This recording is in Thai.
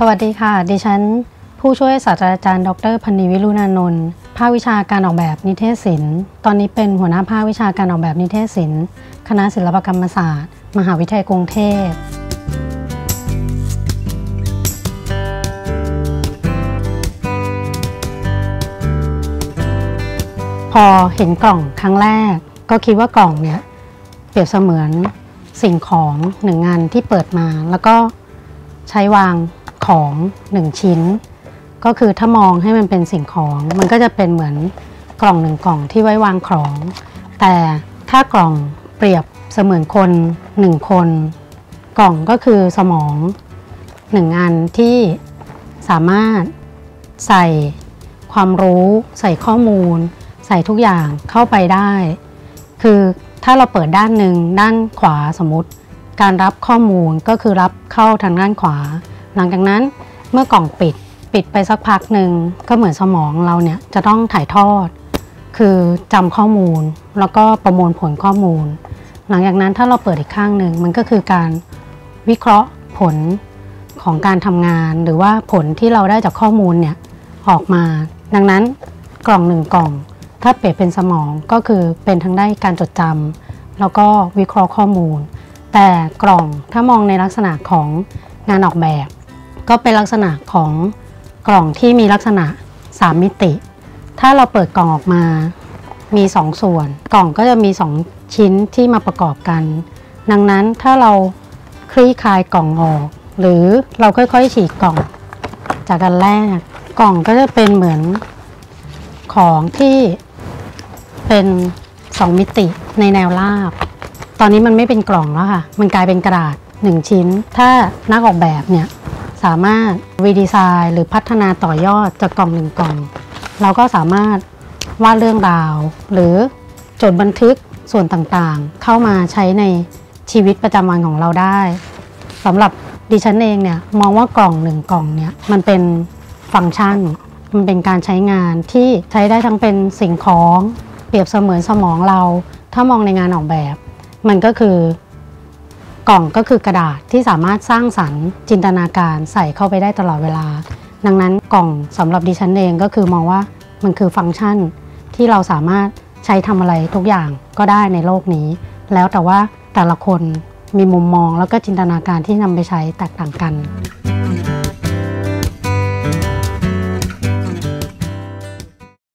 สวัสดีค่ะ ดิฉัน ผู้ช่วยศาสตราจารย์ ดรพันนีวิรุณานนท์ภาควิชาการออกแบบนิเทศศิลป์ ตอนนี้เป็นหัวหน้าภาควิชาการออกแบบนิเทศศิลป์ คณะศิลปกรรมศาสตร์ มหาวิทยาลัยกรุงเทพพอเห็นกล่องครั้งแรก ก็คิดว่ากล่องเนี่ยเปรียบเสมือนสิ่งของหนึ่งงานที่เปิดมา แล้วก็ใช้วาง ของหนึ่งชิ้น ก็คือถ้ามองให้มันเป็นสิ่งของ มันก็จะเป็นเหมือนกล่องหนึ่งกล่องที่ไว้วางของ แต่ถ้ากล่องเปรียบเสมือนคนหนึ่งคน กล่องก็คือสมองหนึ่งอันที่สามารถใส่ความรู้ ใส่ข้อมูล ใส่ทุกอย่างเข้าไปได้ คือถ้าเราเปิดด้านหนึ่งด้านขวาสมมติ การรับข้อมูลก็คือรับเข้าทางด้านขวา หลังจากนั้นเมื่อกล่องปิดปิดไปสักพักหนึ่งก็เหมือนสมองเราเนี่ยจะต้องถ่ายทอด คือจำข้อมูลแล้วก็ประมวลผลข้อมูล หลังจากนั้นถ้าเราเปิดอีกข้างหนึ่งมันก็คือการวิเคราะห์ผลของการทำงานหรือว่าผลที่เราได้จากข้อมูลเนี่ยออกมา ดังนั้นกล่องหนึ่งกล่อง ถ้าเปรียบเป็นสมองก็คือเป็นทั้งได้การจดจำแล้วก็วิเคราะห์ข้อมูล แต่กล่องถ้ามองในลักษณะของงานออกแบบ ก็เป็นลักษณะของกล่องที่มีลักษณะ 3 มิติ ถ้าเราเปิดกล่องออกมามี 2 ส่วน กล่องก็จะมี 2 ชิ้นที่มาประกอบกัน ดังนั้นถ้าเราคลี่คลายกล่องออก หรือเราค่อยๆฉีกกล่องจากกันแรก กล่องก็จะเป็นเหมือนของที่เป็น2มิติในแนวราบ ตอนนี้มันไม่เป็นกล่องแล้วค่ะ มันกลายเป็นกระดาษ1ชิ้น ถ้านักออกแบบเนี่ย สามารถรีดีไซน์หรือพัฒนาต่อยอดจากกล่องหนึ่งกล่อง เราก็สามารถวาดเรื่องราว หรือจดบันทึกส่วนต่างๆ เข้ามาใช้ในชีวิตประจำวันของเราได้สำหรับดิฉันเองเนี่ยมองว่ากล่องหนึ่งกล่องเนี่ยมันเป็นฟังก์ชัน มันเป็นการใช้งานที่ใช้ได้ทั้งเป็นสิ่งของ เปรียบเสมือนสมองเรา ถ้ามองในงานออกแบบ มันก็คือ กล่องก็คือกระดาษที่สามารถสร้างสรรค์จินตนาการใส่เข้าไปได้ตลอดเวลา ดังนั้นกล่องสำหรับดิฉันเองก็คือมองว่ามันคือฟังก์ชันที่เราสามารถใช้ทำอะไรทุกอย่างก็ได้ในโลกนี้ แล้วแต่ว่าแต่ละคนมีมุมมองแล้วก็จินตนาการที่นำไปใช้แตกต่างกัน